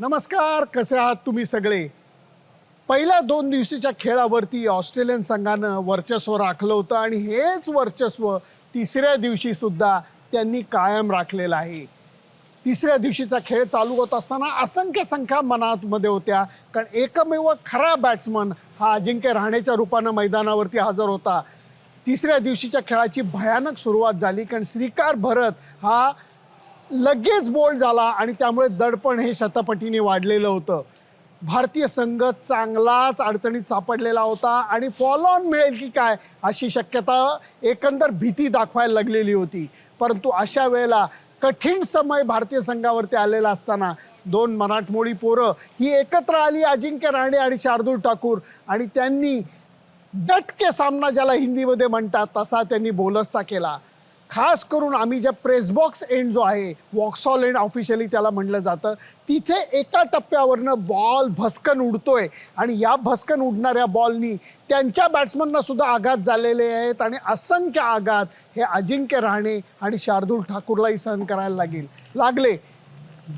नमस्कार कसे आहात तुम्ही सगळे? पहिल्या दोन दिवशीच्या खेळावरती ऑस्ट्रेलियन संघानं वर्चस्व राखलं होतं आणि हेच वर्चस्व तिसऱ्या दिवशी सुद्धा त्यांनी कायम राखलेलं आहे. तिसऱ्या दिवशीचा खेळ चालू होत असताना असंख्य संख्या मनात मध्ये होत्या कारण एकमेव खरा बॅट्समन हा अजिंक्य राहण्याच्या रूपानं मैदानावरती हजर होता. तिसऱ्या दिवशीच्या खेळाची भयानक सुरुवात झाली कारण श्रीकार भरत हा लगेच बोल्ड झाला आणि त्यामुळे दडपण हे शतपटीने वाढलेलं होतं. भारतीय संघ चांगलाच अडचणीत सापडलेला होता आणि फॉल ऑन मिळेल की काय अशी शक्यता एकंदर भीती दाखवायला लागलेली होती. परंतु अशा वेळेला कठीण समय भारतीय संघावरती आलेला असताना दोन मराठमोळी पोरं ही एकत्र आली अजिंक्य राणे आणि शार्दूल ठाकूर आणि त्यांनी डटके सामना ज्याला हिंदीमध्ये म्हणतात तसा त्यांनी बोलर्सचा केला. खास करून आम्ही ज्या प्रेस बॉक्स एंड जो आहे वॉक्सॉल एंड ऑफिशियली त्याला म्हटलं जातं तिथे एका टप्प्यावरनं बॉल भस्कन उडतोय. आणि या भस्कन उडणाऱ्या बॉलनी त्यांच्या बॅट्समनना सुद्धा आघात झालेले आहेत आणि असंख्य आघात हे अजिंक्य राहणे आणि शार्दूल ठाकूरलाही सहन करायला लागेल. लागले.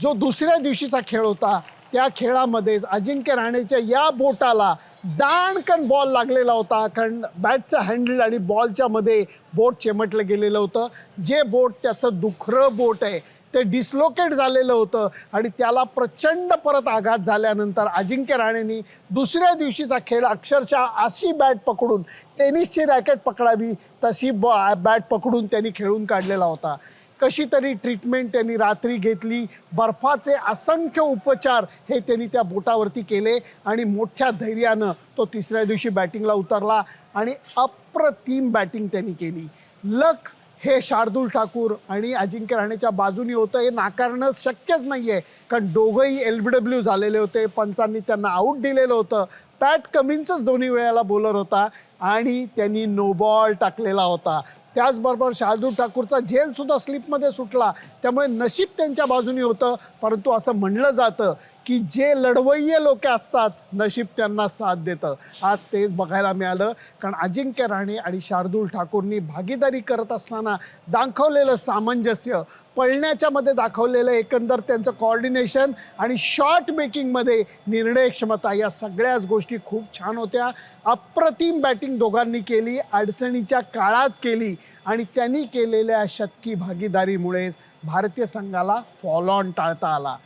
जो दुसऱ्या दिवशीचा खेळ होता त्या खेळामध्येच अजिंक्य राणेच्या या बोटाला दाणकन बॉल लागलेला होता. कारण बॅटचं हँडल आणि बॉलच्या मध्ये बोट चिमटलं गेलेलं होतं. जे बोट त्याचं दुखरं बोट आहे ते डिस्लोकेट झालेलं होतं आणि त्याला प्रचंड परत आघात झाल्यानंतर अजिंक्य राणेंनी दुसऱ्या दिवशीचा खेळ अक्षरशः अशी बॅट पकडून टेनिसची रॅकेट पकडावी तशी बॉ बॅट पकडून त्यांनी खेळून काढलेला होता. कशी तरी ट्रीटमेंट त्यांनी रात्री घेतली. बर्फाचे असंख्य उपचार हे त्यांनी त्या बोटावरती केले आणि मोठ्या धैर्यानं तो तिसऱ्या दिवशी बॅटिंगला उतरला आणि अप्रतिम बॅटिंग त्यांनी केली. लक हे शार्दूल ठाकूर आणि अजिंक्य राहण्याच्या बाजूनी होतं. हे नाकारणं शक्यच नाही आहे कारण दोघंही एल बी डब्ल्यू झालेले होते. पंचांनी त्यांना आऊट दिलेलं होतं. पॅट कमिन्सच दोन्ही वेळेला बॉलर होता आणि त्यांनी नो बॉल टाकलेला होता. त्याचबरोबर शार्दूल ठाकूरचा झेल सुद्धा स्लिपमध्ये सुटला. त्यामुळे नशीब त्यांच्या बाजूनी होतं परंतु असं म्हणलं जातं की जे लढवय्ये लोक असतात नशीब त्यांना साथ देतं. आज तेच बघायला मिळालं. कारण अजिंक्य राणे आणि शार्दूल ठाकूरनी भागीदारी करत असताना दाखवलेलं सामंजस्य पळण्याच्या मध्ये दाखवलेलं एकंदर त्यांचं कॉर्डिनेशन आणि शॉर्ट मेकिंगमध्ये निर्णय क्षमता या सगळ्याच गोष्टी खूप छान होत्या. अप्रतिम बॅटिंग दोघांनी केली अडचणीच्या काळात केली आणि त्यांनी केलेल्या शतकी भागीदारीमुळेच भारतीय संघाला फॉलॉन ऑन टाळता आला.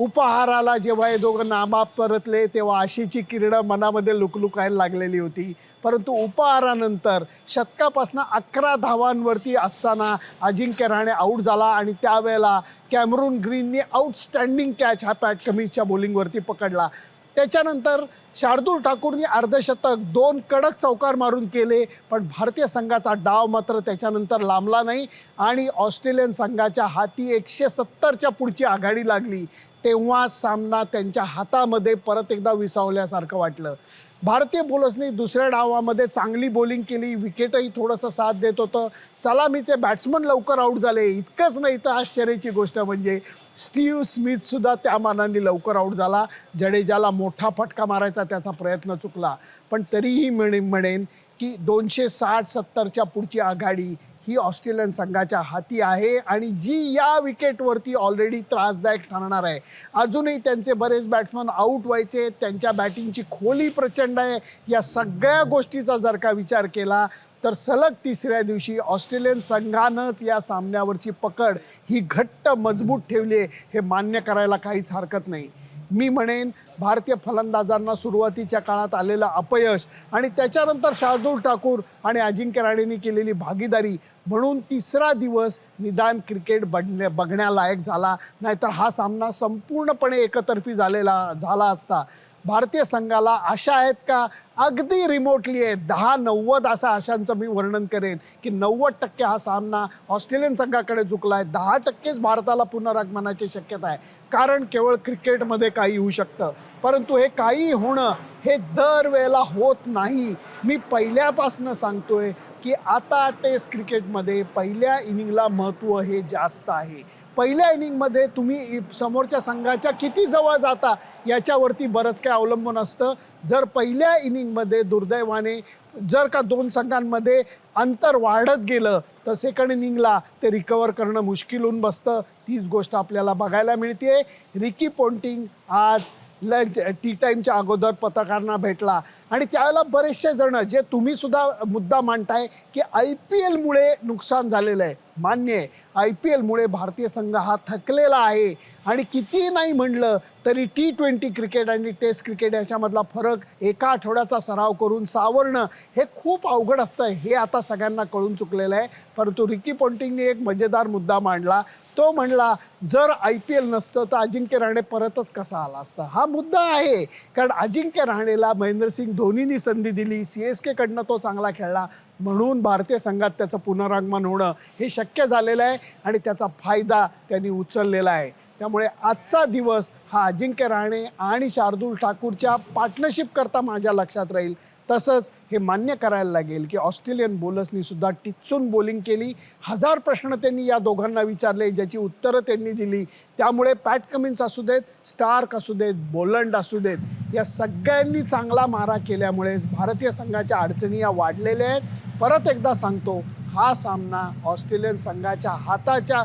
उपहाराला जेव्हा हे दोघं नामाप परतले तेव्हा आशेची किरणं मनामध्ये लुकलुकायला लागलेली होती. परंतु उपहारानंतर शतकापासून अकरा धावांवरती असताना अजिंक्य राणे आऊट झाला आणि त्यावेळेला कॅमरून ग्रीनने आउटस्टँडिंग कॅच हा पॅट कमिन्सच्या बॉलिंगवरती पकडला. त्याच्यानंतर शार्दूल ठाकूरनी अर्धशतक दोन कडक चौकार मारून केले पण भारतीय संघाचा डाव मात्र त्याच्यानंतर लांबला नाही आणि ऑस्ट्रेलियन संघाच्या हाती एकशे सत्तरच्या पुढची आघाडी लागली. तेव्हा सामना त्यांच्या हातामध्ये परत एकदा विसावल्यासारखं वाटलं. भारतीय बॉलर्सनी दुसऱ्या डावामध्ये चांगली बॉलिंग केली. विकेटही थोडंसं साथ देत होतं. सलामीचे बॅट्समन लवकर आऊट झाले. इतकंच नाही तर आश्चर्याची गोष्ट म्हणजे स्टीव्ह स्मिथसुद्धा त्या मानाने लवकर आऊट झाला. जडेजाला मोठा फटका मारायचा त्याचा प्रयत्न चुकला. पण तरीही म्हणे म्हणेन की दोनशे साठ सत्तरच्या पुढची आघाडी ही ऑस्ट्रेलियन संघाच्या हाती आहे आणि जी या विकेटवरती ऑलरेडी त्रासदायक ठरणार आहे. अजूनही त्यांचे बरेच बॅट्समन आऊट व्हायचे त्यांच्या बॅटिंगची खोली प्रचंड आहे. या सगळ्या गोष्टीचा जर का विचार केला तर सलग तिसऱ्या दिवशी ऑस्ट्रेलियन संघानंच या सामन्यावरची पकड ही घट्ट मजबूत ठेवली आहे हे मान्य करायला काहीच हरकत नाही. मी म्हणेन भारतीय फलंदाजांना सुरुवातीच्या काळात आलेलं अपयश आणि त्याच्यानंतर शार्दूल ठाकूर आणि अजिंक्य राणेंनी केलेली भागीदारी म्हणून तिसरा दिवस निदान क्रिकेट बघण्या बघण्यालायक झाला. नाहीतर हा सामना संपूर्णपणे एकतर्फी झालेला झाला असता. भारतीय संघाला आशा आहेत का? अगदी रिमोटली आहे. दहा नव्वद असा आशांचं मी वर्णन करेन की नव्वद टक्के हा सामना ऑस्ट्रेलियन संघाकडे झुकला आहे दहा टक्केच भारताला पुनरागमनाची शक्यता आहे. कारण केवळ क्रिकेटमध्ये काही होऊ शकतं. परंतु हे काही होणं हे दरवेळेला होत नाही. मी पहिल्यापासनं सांगतोय की आता टेस्ट क्रिकेटमध्ये पहिल्या इनिंगला महत्त्व हे जास्त आहे. पहिल्या इनिंगमध्ये तुम्ही इ- समोरच्या संघाच्या किती जवळ जाता याच्यावरती बरंच काय अवलंबून असतं. जर पहिल्या इनिंगमध्ये दुर्दैवाने जर का दोन संघांमध्ये अंतर वाढत गेलं तर सेकंड इनिंगला ते रिकवर करणं मुश्किल होऊन बसतं. तीच गोष्ट आपल्याला बघायला मिळते रिकी पोंटिंग आज लंच टी टाईमच्या अगोदर पत्रकारांना भेटला. आणि त्यावेळेला बरेचसे जण जे तुम्ही सुद्धा मुद्दा मांडताय की आय पी एलमुळे नुकसान झालेलं आहे. मान्य आहे. आय पी एलमुळे भारतीय संघ हा थकलेला आहे. आणि कितीही नाही म्हणलं तरी टी ट्वेंटी क्रिकेट आणि टेस्ट क्रिकेट याच्यामधला फरक एका आठवड्याचा सराव करून सावरणं हे खूप अवघड असतं हे आता सगळ्यांना कळून चुकलेलं आहे. परंतु रिकी पोंटिंगने एक मजेदार मुद्दा मांडला. तो म्हणला जर आय पी एल नसतं तर अजिंक्य राणे परतच कसा आला असता? हा मुद्दा आहे. कारण अजिंक्य राणेला महेंद्रसिंग धोनीनी संधी दिली सी एस केकडनं तो चांगला खेळला. म्हणून भारतीय संघात त्याचं पुनरागमन होणं हे शक्य झालेलं आहे आणि त्याचा फायदा त्यांनी उचललेला आहे. त्यामुळे आजचा दिवस हा अजिंक्य राणे आणि शार्दूल ठाकूरच्या पार्टनरशिप करता माझ्या लक्षात राहील. तसंच हे मान्य करायला लागेल की ऑस्ट्रेलियन बोलर्सनी सुद्धा टिचून बॉलिंग केली. हजार प्रश्न त्यांनी या दोघांना विचारले ज्याची उत्तरं त्यांनी दिली. त्यामुळे पॅट कमिन्स असू देत स्टार्क असू देत बोलंड असू देत या सगळ्यांनी चांगला मारा केल्यामुळे भारतीय संघाच्या अडचणी या वाढलेल्या आहेत. परत एकदा सांगतो हा सामना ऑस्ट्रेलियन संघाच्या हाताच्या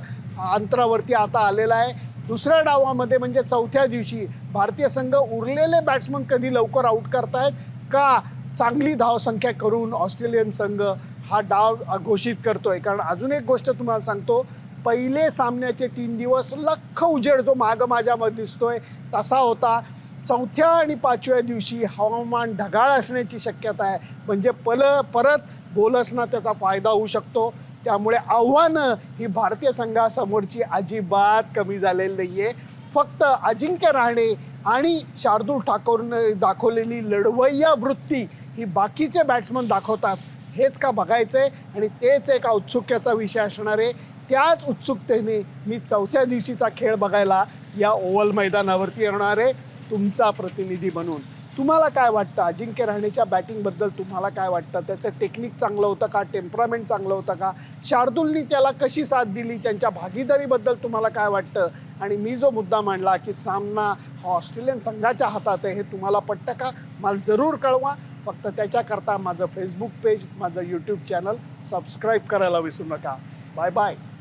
अंतरावरती आता आलेला आहे. दुसऱ्या डावामध्ये म्हणजे चौथ्या दिवशी भारतीय संघ उरलेले बॅट्समन कधी लवकर आऊट करतायत? का चांगली धावसंख्या करून ऑस्ट्रेलियन संघ हा डाव घोषित करतोय? कारण अजून एक गोष्ट तुम्हाला सांगतो पहिले सामन्याचे तीन दिवस लख उजेड जो माग माझ्यामध्ये दिसतोय तसा होता. चौथ्या आणि पाचव्या दिवशी हवामान ढगाळ असण्याची शक्यता आहे. म्हणजे पल परत बोलसना त्याचा फायदा होऊ शकतो. त्यामुळे आव्हानं ही भारतीय संघासमोरची अजिबात कमी झालेली नाही आहे फक्त अजिंक्य राहणे आणि शार्दूल ठाकूरने दाखवलेली लढवय्या वृत्ती ही बाकीचे बॅट्समन दाखवतात हेच का बघायचं आहे आणि तेच एका उत्सुक्याचा विषय असणार आहे. त्याच उत्सुकतेने मी चौथ्या दिवशीचा खेळ बघायला या ओव्हल मैदानावरती येणार आहे. तुमचा प्रतिनिधी बनून. तुम्हाला काय वाटतं? अजिंक्य राहणेच्या बॅटिंगबद्दल तुम्हाला काय वाटतं? त्याचं टेक्निक चांगलं होतं का? टेम्परामेंट चांगलं होतं का? शार्दूलनी त्याला कशी साथ दिली? त्यांच्या भागीदारीबद्दल तुम्हाला काय वाटतं? आणि मी जो मुद्दा मांडला की सामना हा ऑस्ट्रेलियन संघाच्या हातात आहे हे तुम्हाला पटतं का? मला जरूर कळवा. फक्त त्याच्याकरता माझं फेसबुक पेज माझं यूट्यूब चॅनल सबस्क्राईब करायला विसरू नका. Bye bye